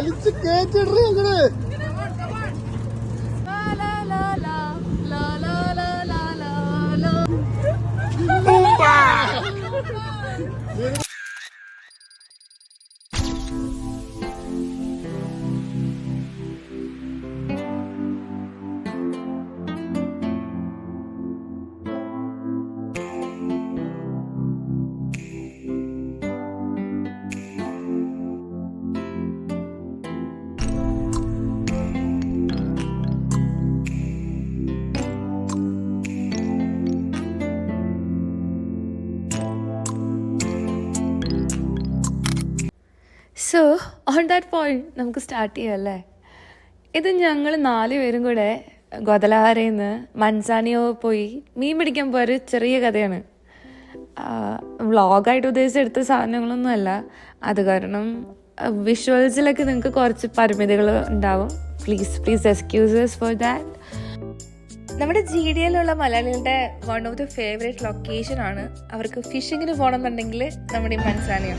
വലിച്ച് കേറ്റിടറി അങ്ങട്. സോ ഓൺ ദാറ്റ് പോയിന്റ് നമുക്ക് സ്റ്റാർട്ട് ചെയ്യാം അല്ലേ? ഇത് ഞങ്ങൾ നാല് പേരും കൂടെ ഗോദലഹാരയിന്ന് മൻസാനിയോ പോയി മീൻ പിടിക്കാൻ പോയ ഒരു ചെറിയ കഥയാണ്. വ്ളോഗായിട്ട് ഉദ്ദേശിച്ചെടുത്ത സാധനങ്ങളൊന്നും അല്ല. അത് കാരണം വിഷ്വൽസിലൊക്കെ നിങ്ങൾക്ക് കുറച്ച് പരിമിതികൾ ഉണ്ടാവും. Please please excuses for that നമ്മുടെ ജി ഡി എല്ലുള്ള മലയാളികളുടെ one of the favourite location ആണ്. അവർക്ക് ഫിഷിങ്ങിന് പോകണമെന്നുണ്ടെങ്കിൽ നമ്മുടെ ഈ മൻസാനിയ.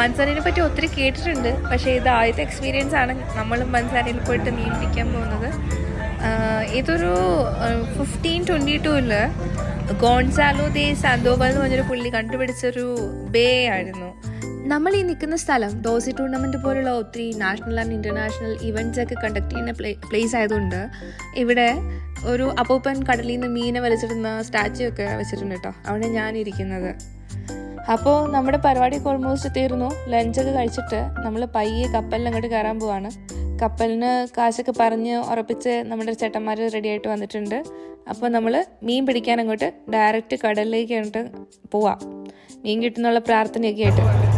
മൻസാനിയെ പറ്റി ഒത്തിരി കേട്ടിട്ടുണ്ട്. പക്ഷേ ഇത് ആദ്യത്തെ എക്സ്പീരിയൻസ് ആണ് നമ്മളും മൻസാനിൽ പോയിട്ട് മീൻ പിടിക്കാൻ പോകുന്നത്. ഇതൊരു ഫിഫ്റ്റീൻ ട്വന്റി ടൂവിൽ ഗോൺസാലോ ദേ സാന്തോബൽ എന്ന് പറഞ്ഞൊരു പുള്ളി കണ്ടുപിടിച്ചൊരു ബേ ആയിരുന്നു. നമ്മൾ ഈ നിൽക്കുന്ന സ്ഥലം ഡോസി ടൂർണമെന്റ് പോലുള്ള ഒത്തിരി നാഷണൽ ആൻഡ് ഇന്റർനാഷണൽ ഇവന്റ്സ് ഒക്കെ കണ്ടക്ട് ചെയ്യുന്ന പ്ലേ പ്ലേസ് ആയതുകൊണ്ട് ഇവിടെ ഒരു അപ്പൂപ്പൻ കടലിൽ നിന്ന് മീനെ വലിച്ചിടുന്ന സ്റ്റാച്ചു ഒക്കെ വെച്ചിട്ടുണ്ട് കേട്ടോ അവിടെ ഞാൻ ഇരിക്കുന്നത് അപ്പോൾ നമ്മുടെ പരിപാടി ഓൾമോസ്റ്റ് തീർന്നു. ലഞ്ചൊക്കെ കഴിച്ചിട്ട് നമ്മൾ പയ്യെ കപ്പലിൽ അങ്ങോട്ട് കയറാൻ പോവാണ്. കപ്പലിന് കാശൊക്കെ പറഞ്ഞ് ഉറപ്പിച്ച് നമ്മുടെ ചേട്ടന്മാർ റെഡി ആയിട്ട് വന്നിട്ടുണ്ട്. അപ്പോൾ നമ്മൾ മീൻ പിടിക്കാൻ അങ്ങോട്ട് ഡയറക്റ്റ് കടലിലേക്ക് അങ്ങോട്ട് പോവാം. മീൻ കിട്ടുന്നുള്ള പ്രാർത്ഥനയൊക്കെ ആയിട്ട്.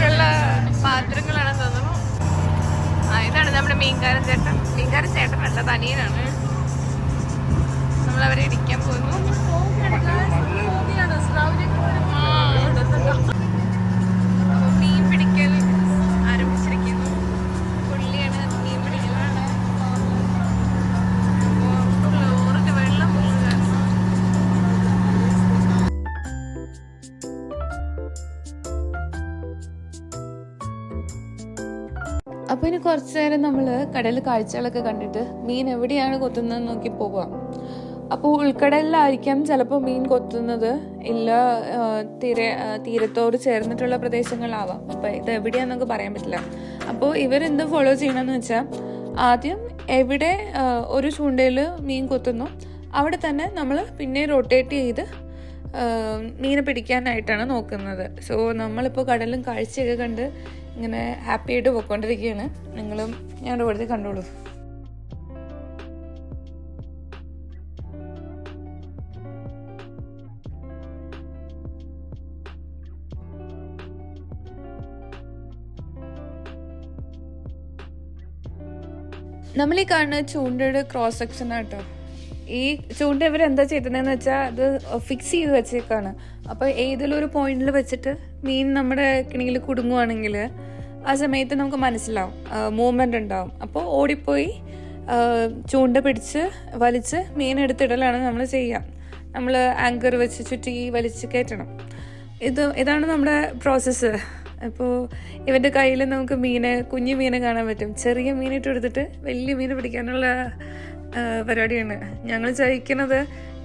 മീൻ പാത്രങ്ങളാണെന്ന് പാത്രങ്ങളാണ് തോന്നുന്നു. ആ ഇതാണ് നമ്മുടെ മീൻകാരൻ ചേട്ടൻ. മീൻകാരൻ ചേട്ടനല്ല തനിയനാണ്. നമ്മൾ അവരെ ഇടിക്കാൻ പോകുന്നു കുറച്ച് നേരം നമ്മൾ കടൽ കാഴ്ചകളൊക്കെ കണ്ടിട്ട് മീൻ എവിടെയാണ് കൊത്തുന്നത് നോക്കി പോവാം. അപ്പോൾ ഉൾക്കടലിലായിരിക്കാം ചിലപ്പോൾ മീൻ കൊത്തുന്നത് ഇല്ല തീര തീരത്തോട് ചേർന്നിട്ടുള്ള പ്രദേശങ്ങളാവാം. അപ്പോൾ ഇത് എവിടെയാണെന്നൊക്കെ പറയാൻ പറ്റില്ല. അപ്പോൾ ഇവരെന്ത് ഫോളോ ചെയ്യണമെന്ന് വെച്ചാൽ ആദ്യം എവിടെ ഒരു ചൂണ്ടയിൽ മീൻ കൊത്തുന്നു അവിടെ തന്നെ നമ്മൾ പിന്നെ റൊട്ടേറ്റ് ചെയ്ത് മീനെ പിടിക്കാനായിട്ടാണ് നോക്കുന്നത്. സോ നമ്മളിപ്പോൾ കടലും കാഴ്ചയൊക്കെ കണ്ട് ഇങ്ങനെ ഹാപ്പി ആയിട്ട് പോയിക്കൊണ്ടിരിക്കുകയാണ്. നിങ്ങളും ഞങ്ങളുടെ കൂടുതൽ കണ്ടോളൂ. നമ്മൾ ഈ കാണുന്ന ചൂണ്ടയുടെ ക്രോസ് സെക്ഷൻ ആട്ടോ ഈ ചൂണ്ട ഇവരെന്താ ചെയ്തതെന്ന് വെച്ചാൽ അത് ഫിക്സ് ചെയ്ത് വെച്ചേക്കാണ്. അപ്പോൾ ഏതെങ്കിലും ഒരു പോയിന്റിൽ വെച്ചിട്ട് മീൻ നമ്മുടെ കിണിയിൽ കുടുങ്ങുവാണെങ്കിൽ ആ സമയത്ത് നമുക്ക് മനസ്സിലാവും. മൂവ്മെന്റ് ഉണ്ടാവും. അപ്പോൾ ഓടിപ്പോയി ചൂണ്ട പിടിച്ച് വലിച്ച് മീൻ എടുത്തിടലാണ് നമ്മൾ ചെയ്യുക. നമ്മൾ ആങ്കർ വെച്ച് ചുറ്റി വലിച്ച് കയറ്റണം. ഇത് ഇതാണ് നമ്മുടെ പ്രോസസ്സ് അപ്പോൾ ഇവന്റെ കയ്യിൽ നമുക്ക് മീനെ കുഞ്ഞു മീനെ കാണാൻ പറ്റും. ചെറിയ മീനിട്ട് എടുത്തിട്ട് വലിയ മീൻ പിടിക്കാനുള്ള പരിപാടിയാണ്. ഞങ്ങൾ ചോദിക്കുന്നത്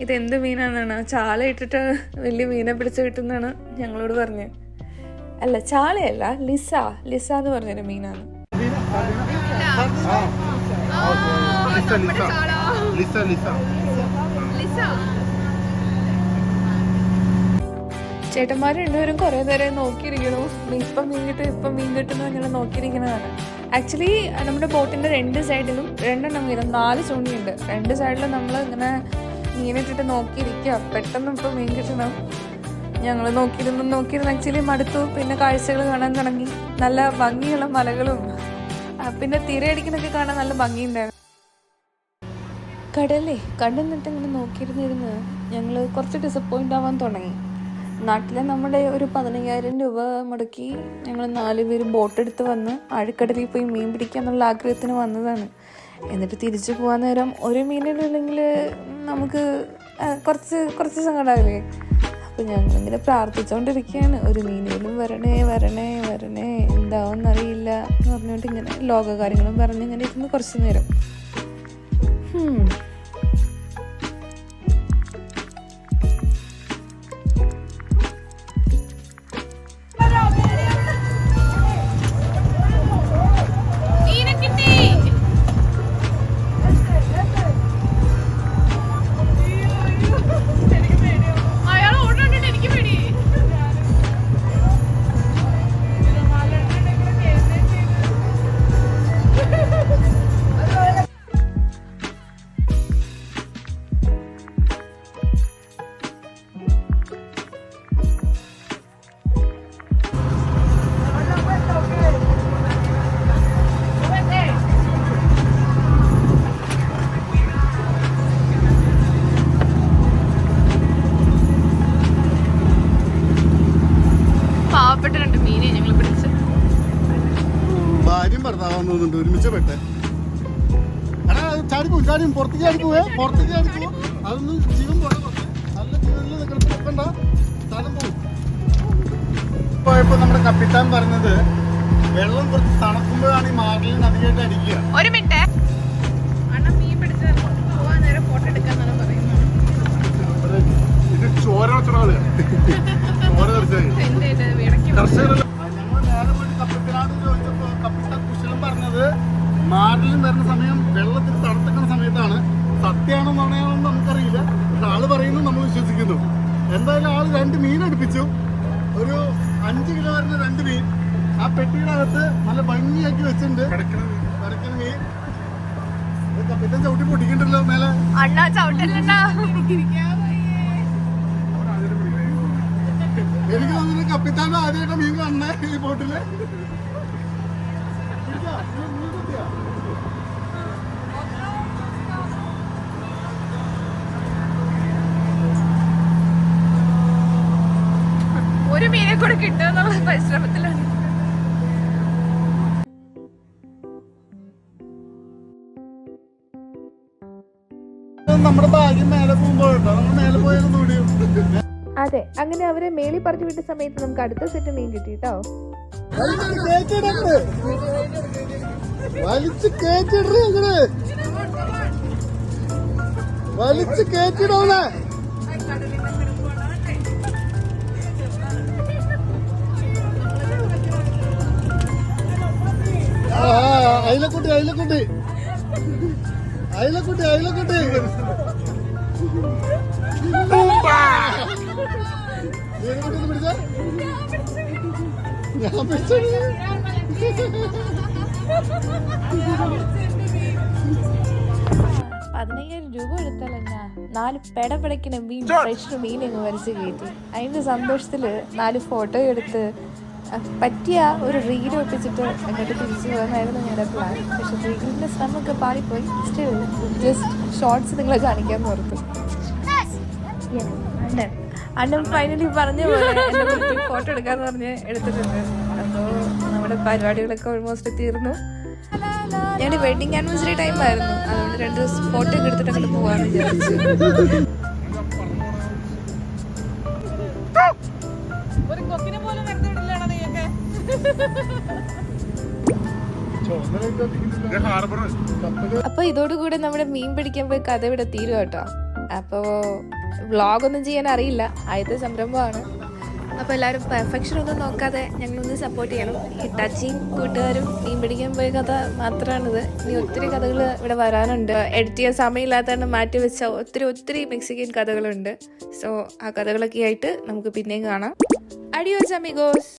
ഇത് എന്ത് മീനാണെന്നാണ് ചാല ഇട്ടിട്ട് വലിയ മീനെ പിടിച്ച് കിട്ടുന്നതാണ് ഞങ്ങളോട് പറഞ്ഞത്. അല്ല ചാളയല്ല ലിസ. ലിസ എന്ന് പറഞ്ഞൊരു മീനാണ്. ചേട്ടന്മാർ രണ്ടുപേരും കുറേ നേരം നോക്കിയിരിക്കണു ഇപ്പം മീൻ കിട്ടും ഇപ്പം മീൻ കിട്ടുന്നു അങ്ങനെ നോക്കിയിരിക്കുന്നതാണ്. ആക്ച്വലി നമ്മുടെ ബോട്ടിന്റെ രണ്ട് സൈഡിലും രണ്ടെണ്ണം വീതം നാല് ചൂണ്ടിയുണ്ട് രണ്ട് സൈഡിലും നമ്മൾ ഇങ്ങനെ മീനിട്ടിട്ട് നോക്കിയിരിക്കുക പെട്ടെന്ന് ഇപ്പം മീൻ കിട്ടണം. ഞങ്ങൾ നോക്കിയിരുന്നു നോക്കിയിരുന്നു. ആക്ച്വലി മടുത്തു. പിന്നെ കാഴ്ചകൾ കാണാൻ തുടങ്ങി. നല്ല ഭംഗിയുള്ള മലകളും പിന്നെ തിരയടിക്കുന്നൊക്കെ കാണാൻ നല്ല ഭംഗിയുണ്ടായിരുന്നു. കടലേ കണ്ടെന്നിട്ട് ഇങ്ങനെ നോക്കിയിരുന്നിരുന്ന് ഞങ്ങൾ കുറച്ച് ഡിസപ്പോയിന്റ് ആവാൻ തുടങ്ങി. നാട്ടിലെ നമ്മുടെ ഒരു പതിനയ്യായിരം രൂപ മുടക്കി ഞങ്ങൾ നാല് പേര് ബോട്ടെടുത്ത് വന്ന് ആഴക്കടലിൽ പോയി മീൻ പിടിക്കാന്നുള്ള ആഗ്രഹത്തിന് വന്നതാണ്. എന്നിട്ട് തിരിച്ചു പോകാൻ നേരം ഒരു മീനിലില്ലെങ്കിൽ നമുക്ക് കുറച്ച് കുറച്ച് സങ്കടമാവില്ലേ അപ്പം ഞങ്ങളിങ്ങനെ പ്രാർത്ഥിച്ചുകൊണ്ടിരിക്കുകയാണ് ഒരു മീനേലും വരണേ വരണേ വരണേ. എന്താവും അറിയില്ല എന്ന് പറഞ്ഞുകൊണ്ട് ഇങ്ങനെ ലോക കാര്യങ്ങളും പറഞ്ഞ് ഇങ്ങനെ ഇരുന്ന് കുറച്ച് നേരം മീനെ ഞങ്ങൾ പിടിച്ച് ഭാര്യയും ഭർത്താവാൻ തോന്നുന്നുണ്ട് ഒരുമിച്ച് പെട്ടെ. ചാടിപ്പോ ചാടിയും പുറത്തേക്ക് ചാടി പോവേ പുറത്തേക്ക് ചാടി പോവാ. അതൊന്നും ജീവൻ പോട്ടെ നല്ല ജീവനിൽ നിൽക്കണം നോക്കണ്ട സ്ഥലം പോകും പോയപ്പോ നമ്മുടെ കപ്പിത്താൻ പറഞ്ഞത് വെള്ളം കുറച്ച് തണുക്കുമ്പോഴാണ് ഈ മാർലിൻ അധികമായിട്ട് അടിക്കുക. ഒരു മിനിറ്റ്. ഇത് ചോര വെച്ചോളെ ചോര തെറിച്ചായി ഞങ്ങൾ പോയിട്ട് കപ്പിത്താനോട് ചോദിച്ചപ്പോ കപ്പിത്താൻ കുശലം പറഞ്ഞത് മാർലിൻ വരുന്ന സമയം വെള്ളത്തിൽ തണുത്തിക്കുന്ന സമയത്താണ്. സത്യമാണോ നാണയാണോന്ന് നമുക്കറിയില്ല. പക്ഷെ ആൾ പറയുന്നു നമ്മൾ വിശ്വസിക്കുന്നു. എന്തായാലും ആൾ രണ്ട് മീൻ അടുപ്പിച്ചു. ഒരു അഞ്ച് കിലോ വരുന്ന രണ്ട് മീൻ. ആ പെട്ടിയുടെ അകത്ത് നല്ല ഭംഗിയാക്കി വെച്ചിട്ടുണ്ട്. കിടക്കണ മീൻ. ഇത് കപ്പിത്താൻ ചവിട്ടി പൊട്ടിക്കണ്ടല്ലോ മേലെ. അണ്ണാ ചവിട്ടല്ലണ്ടാ കപ്പിത്താൻ ആദ്യമായിട്ട് മീൻ കാണണേ ഈ ബോട്ടിൽ? ഒരു മീനെ കൂടെ കിട്ടുമെന്നുള്ള പരിശ്രമത്തിലാണ്. നമ്മുടെ ഭാഗ്യം മേലെ പോകുമ്പോഴോ നമ്മൾ മേലെ പോയാലും ഓടിയും. അതെ അങ്ങനെ അവരെ മേളി പറഞ്ഞു വിട്ട സമയത്ത് നമുക്ക് അടുത്ത സെറ്റ് മീൻ കിട്ടി കേട്ടോ വലിച്ച് കേറ്റിടേ അങ്ങനെ വലിച്ച് കേറ്റിടോളെ ആ അയിലക്കുട്ടി അയിലക്കുട്ടി. അയിലക്കുട്ടി അയിലക്കുട്ടി. പിടിച്ച ഞാൻ പതിനയ്യായിരം രൂപ എടുത്താൽ എന്നാ നാല് പെട പിടയ്ക്കുന്ന മീൻ ഫ്രഷ് മീൻ അങ്ങ് വരച്ച് കയറ്റി. അതിന്റെ സന്തോഷത്തിൽ നാല് ഫോട്ടോ എടുത്ത് പറ്റിയ ഒരു റീൽ ഒപ്പിച്ചിട്ട് അങ്ങോട്ട് തിരിച്ചു പോകുന്നതായിരുന്നു ഞങ്ങളുടെ പ്ലാൻ പക്ഷെ റീലിന്റെ ശ്രമമൊക്കെ പാളിപ്പോയി. സ്റ്റിൽ ജസ്റ്റ് ഷോർട്സ് നിങ്ങളെ കാണിക്കാൻ ഓർത്തു. അണ്ണൻ ഫൈനലി പറഞ്ഞ പോലെ ഫോട്ടോ എടുക്കാന്ന് പറഞ്ഞ് എടുത്തിട്ടുണ്ട്. അപ്പോൾ നമ്മുടെ പരിപാടികളൊക്കെ ഓൾമോസ്റ്റ് തീർന്നു. ഞങ്ങളുടെ വെഡിങ് ആനിവേഴ്സറി ടൈം ആയിരുന്നു. അതുകൊണ്ട് രണ്ട് ദിവസം ഫോട്ടോ ഒക്കെ എടുത്തിട്ട് അങ്ങോട്ട് പോവാന്ന് വിചാരിച്ചു. അപ്പൊ ഇതോടുകൂടെ നമ്മുടെ മീൻ പിടിക്കാൻ പോയി കഥ ഇവിടെ തീരും കേട്ടോ അപ്പോ വ്ളോഗ് ഒന്നും ചെയ്യാൻ അറിയില്ല. ആദ്യത്തെ സംരംഭമാണ്. അപ്പോൾ എല്ലാവരും പെർഫെക്ഷൻ ഒന്നും നോക്കാതെ ഞങ്ങളൊന്ന് സപ്പോർട്ട് ചെയ്യണം. ഹിറ്റാച്ചിയും കൂട്ടുകാരും മീൻ പിടിക്കാൻ പോയ കഥ മാത്രമാണിത് ഇനി ഒത്തിരി കഥകൾ ഇവിടെ വരാനുണ്ട്. എഡിറ്റ് ചെയ്യാൻ സമയമില്ലാത്തതാണ് മാറ്റി വെച്ച ഒത്തിരി ഒത്തിരി മെക്സിക്കൻ കഥകളുണ്ട്. സോ ആ കഥകളൊക്കെ ആയിട്ട് നമുക്ക് പിന്നെയും കാണാം. Adios amigos